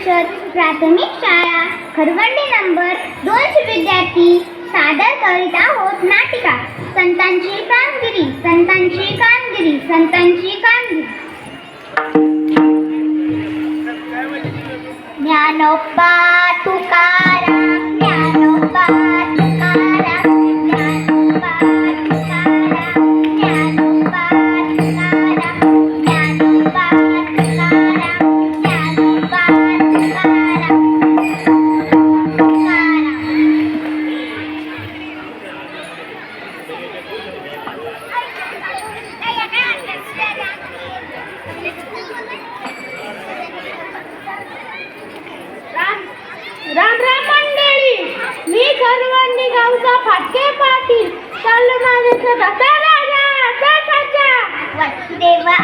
परिषद प्राथमिक शाळा खरवंडी नंबर दोनशे विद्यार्थी सादर करीत आहोत नाटिका. संतांची कामगिरी संतांची कामगिरी संतांची कामगिरी. ज्ञानोपा तुकाराम ज्ञानोपा गावचा फाटके पाटील. चाललो माझे सदा राजा देवा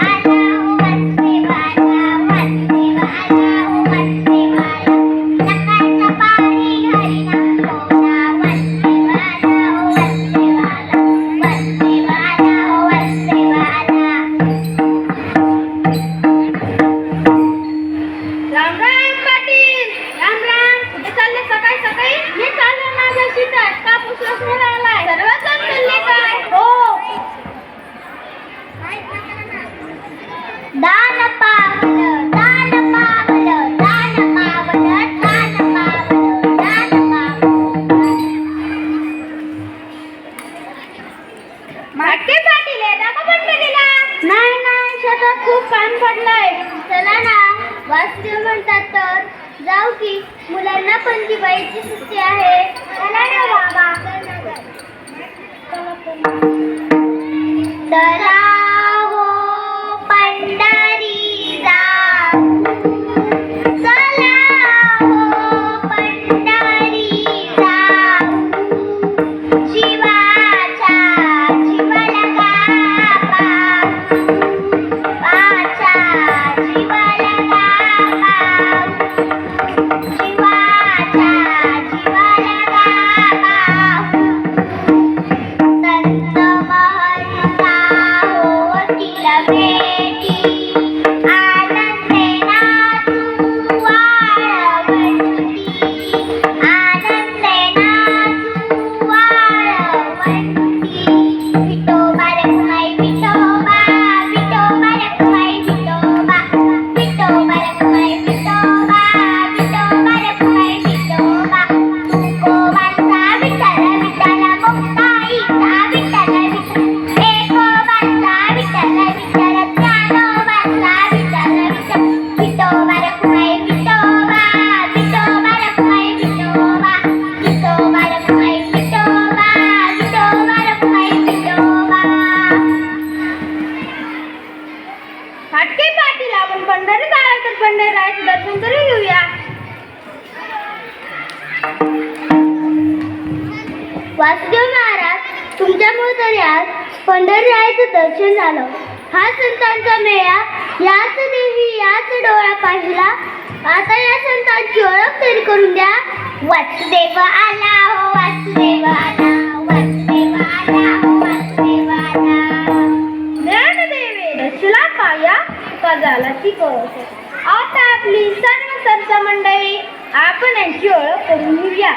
का झाला ती कळवतो आता आपली सर्व संत मंडळी आपण यांची ओळख करून घेऊया.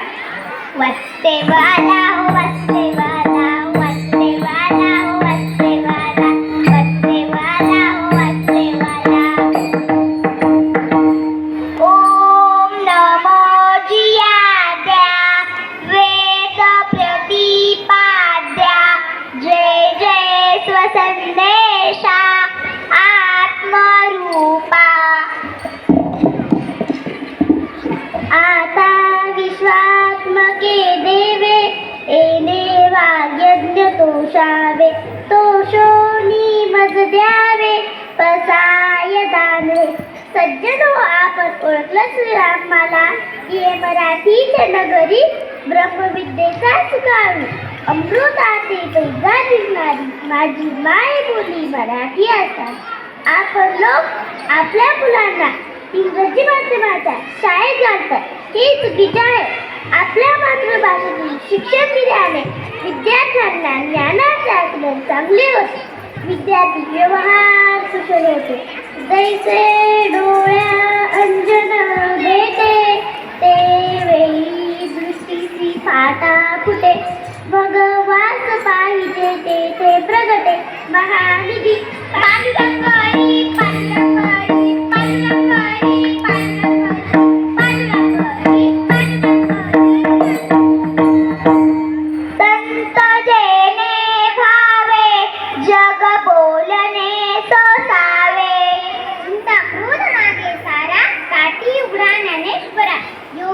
वस्ते आला हो वासुदेव आला वाग्यज्ञ तो शोनी मज द्यावे पसाय दाने सज्जनो आपण ओळखलं श्रीरामाला ये मराठीच्या नगरी ब्रह्मविद्येचा सुखावी अमृताचे पैजा जिंकणारी माझी माय बोली मराठी असतात. आपण लोक आपल्या मुलांना इंग्रजी माध्यमाच्या शाळेत घालतात. हे चुकीचे आहे. आपल्या मातृभाषेतील शिक्षण दिल्याने विद्यार्थ्यांना ज्ञानाचा आकलन चांगले होते. विद्यार्थी व्यवहार कुशल होते. जैसे डोळ्या अंजन देते ते वेळी दृष्टीची फाटा. फुटे भगवान पाहिजे ते प्रगटे. महानिधी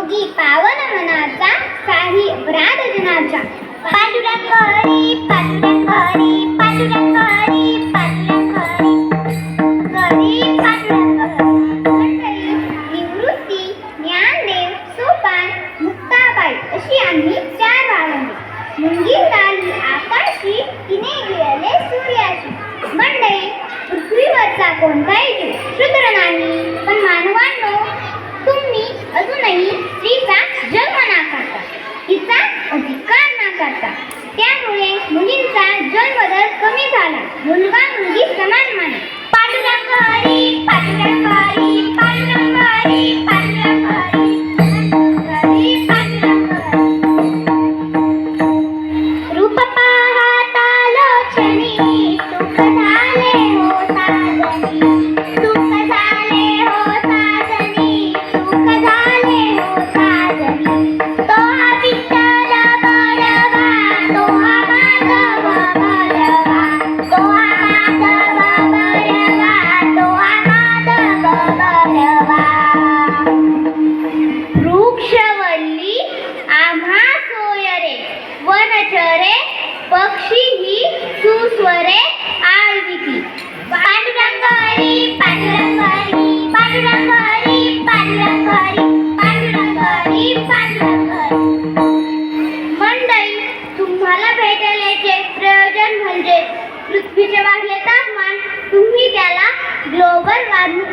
योगी पावन मनाचा साही अपराध जनाचा. पाटुरा करी पाटुरा पाना मुलगा मुलगी समान माने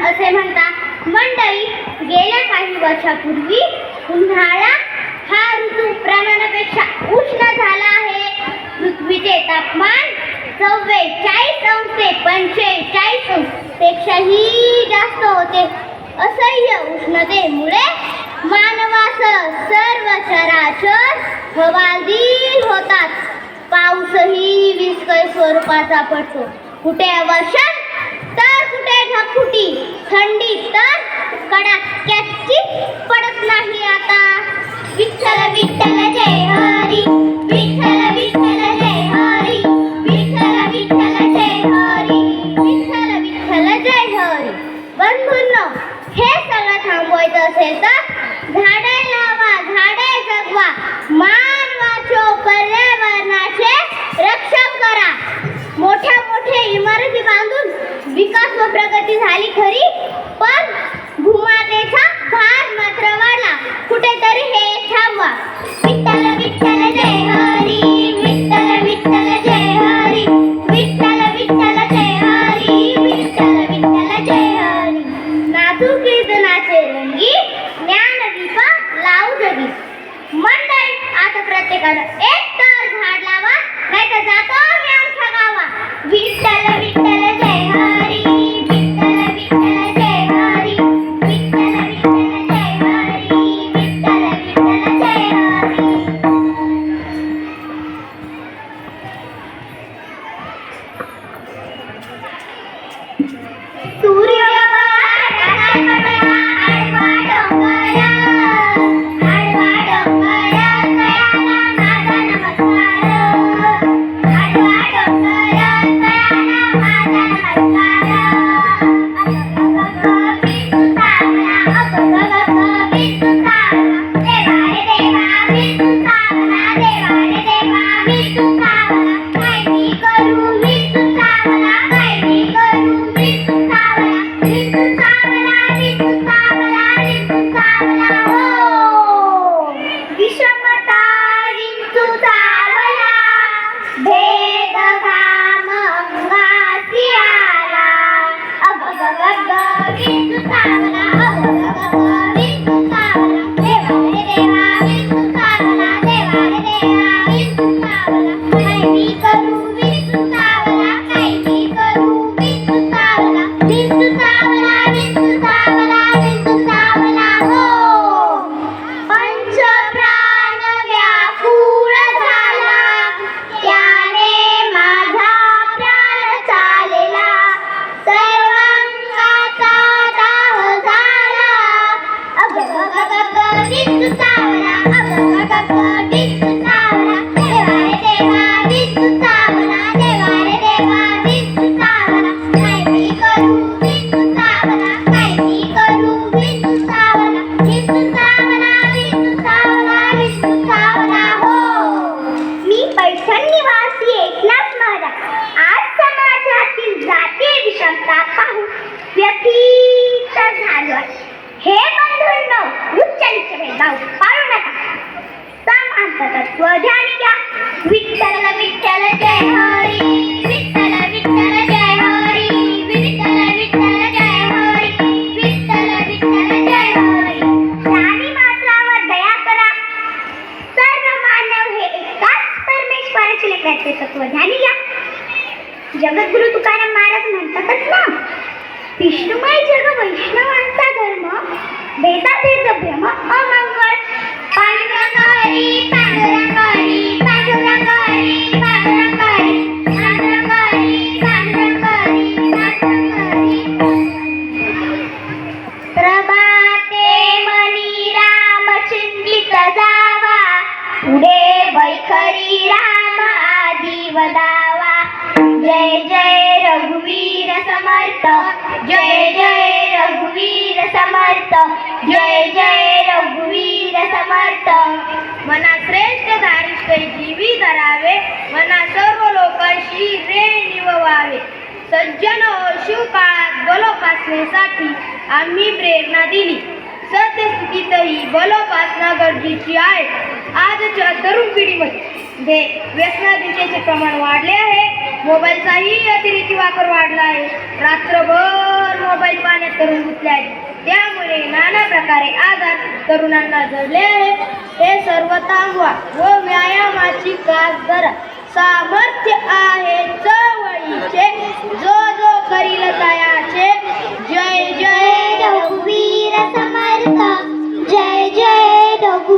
असे म्हणतात. मंडळी गेल्या काही वर्षापूर्वी उन्हाळा हा ऋतू प्रमाणापेक्षा उष्ण झाला आहे. पृथ्वीचे तापमान चव्वेचाळीस अंश ते पंचेचाळीस पेक्षाही जास्त होते. असह्य उष्णतेमुळे मानवास सर्व चराचर हवाली होतात. पाऊसही विस्कळ स्वरूपाचा पडतो कुठे वर्षात तर कुठे ढगफुटी थंडी तर कडाक्याची पडत नाही आता. विठ्ठल विठ्ठल जय हरी. विठ्ठल विठ्ठल जय हरी. विठ्ठल विठ्ठल जय हरी. विठ्ठल विठ्ठल जय हरी. बंधूंनो हे सगळं थांबवायचं असेल तर Thank you. स्वारस्य लेकराचे तत्व ध्यानी या जगद्गुरु तुकाराम महाराज म्हणतातच ना विष्णुमय जग वैष्णवांचा धर्म वेदा भेद भ्रम अमंगळ पांडुरंग हरी पांडुरंग हरी पांडुरंग हरी समर्थ। जय जय रघुवीर समर्थ। जय जय रघुवीर समर्थ। मना श्रेष्ठ धारिष्ठ जीवी धरावे मना सर्व लोकांशी रे निववावे. सज्जन शिवकाळात बलोपासनेसाठी आम्ही प्रेरणा दिली. सत्यस्थितीतही बलोपासना गरजेची आहे. आजच्या तरुण पिढीमध्ये व्यसनाधीनतेचे प्रमाण वाढले आहे. मोबाईलचाही अतिरेकी वापर वाढला आहे. रात्रभर मोबाईल पाण्यात तरुण गुंतले आहेत. त्यामुळे नाना प्रकारे आजार तरुणांना जडले आहे. हे सर्व थांबवा व व्यायामाची कास धरा सामर्थ्य आहे. चवळीचे जो जो करील तयाचे. जय जय रघुवीर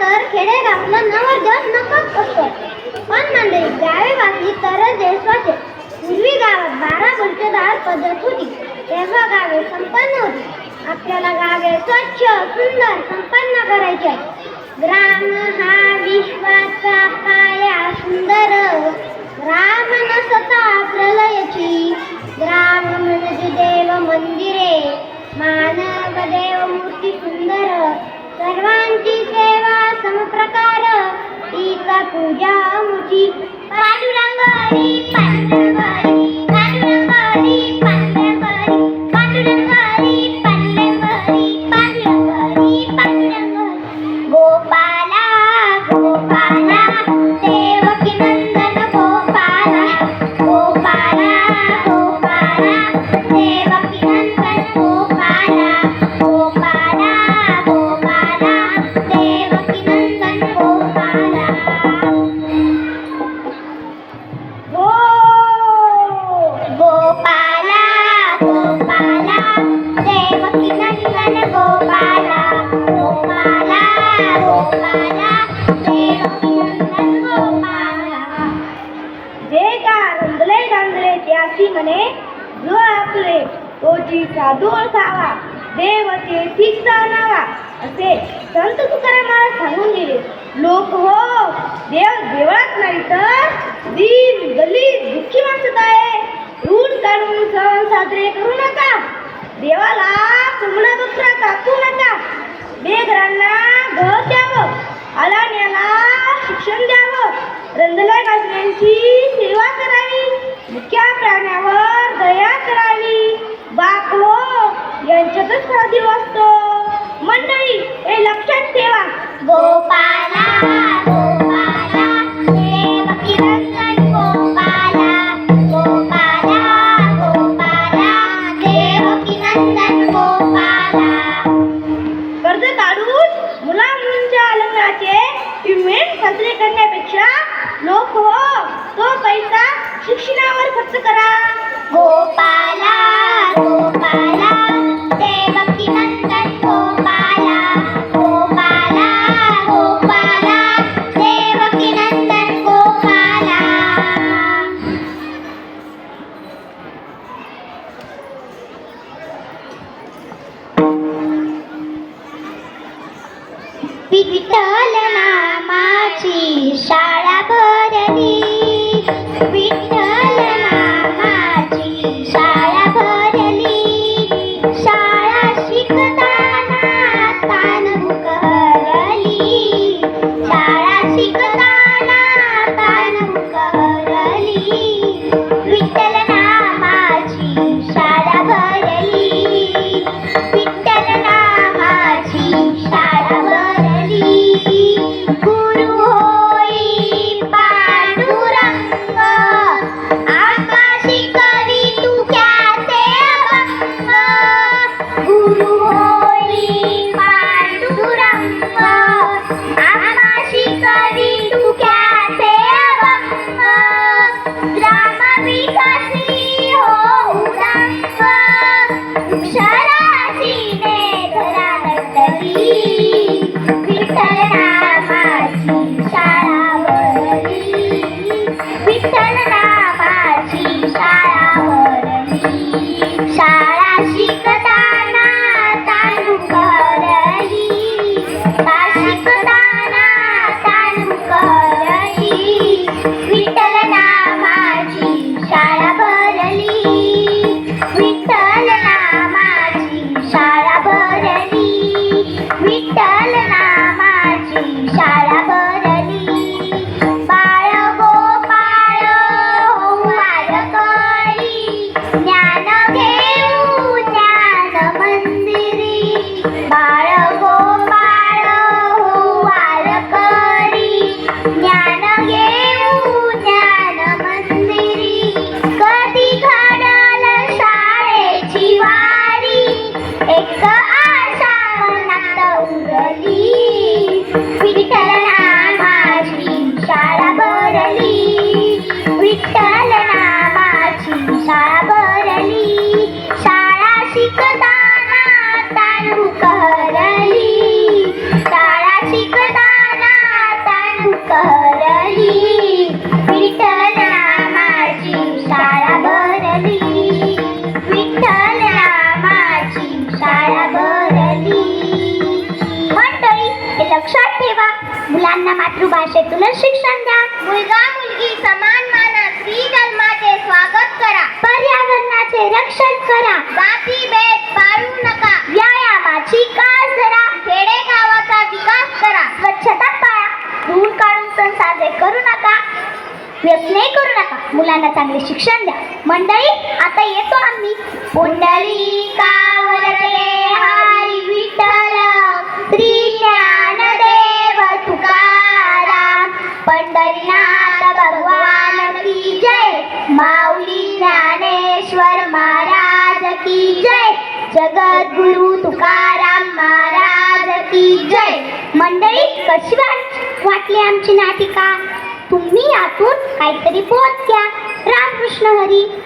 तर खेडेगावाला नवरदेव नकोच असतो. पण मंडळी गावे वाचली तरच देश वाचे पूर्वी गावात बारा गुंठेदार पद्धत होती. तेव्हा गावे संपन्न होती. आपल्याला गावे स्वच्छ सुंदर संपन्न करायचे. आहे. ग्राम हा विश्वाचा पाया सुंदर. ग्राम नसता प्रलयची. ग्राम म्हणजे देव मंदिरे. मानव देव मूर्ती सुंदर. सर्वांची सेवा समप्रकार. टीका पूजा मुची. पांडुरंग हरी जे का रंगले गांगले त्यासी म्हणे जो आपले तोची साधू असावा देव तेथीच जाणावा असे संत तुकारामाला सांगून दिले लोक हो देव देवळात नाही तर दीन दलित दुःखी माणसात आहे ऋण काढून सण साजरे करू नका देवाला कोंबडा बकरा कापू नका बेघरांना घर द्यावं. अलाण्याला शिक्षण द्यावं. रंजला गाजण्यांची सेवा करावी. मुख्या प्राण्यावर दया करावी. बाप हो यांच्यातच खरा जीव असतो. मंडळी हे लक्षात ठेवा. गोपाला लक्षात ठेवा. मुलांना मातृभाषेतूनच शिक्षण द्या. मुलगा मुलगी समान माना स्त्री जन्माचे स्वागत करा. पर्यावरणाचे रक्षण करा. जाती भेद विकास करा खेडे गावाचा विकास करा. स्वच्छता पाळा. धूळ काढून सण साजरे करू नका. व्यसने करू नका. मुलांना चांगले शिक्षण द्या. मंडळी आता येतो आम्ही. पुंडली कावरते गुरु तुकाराम महाराज की जय. मंडळी कशी वाट वाटली आमची नाटिका? तुम्ही यातून काहीतरी बोध घ्या. रामकृष्ण हरी.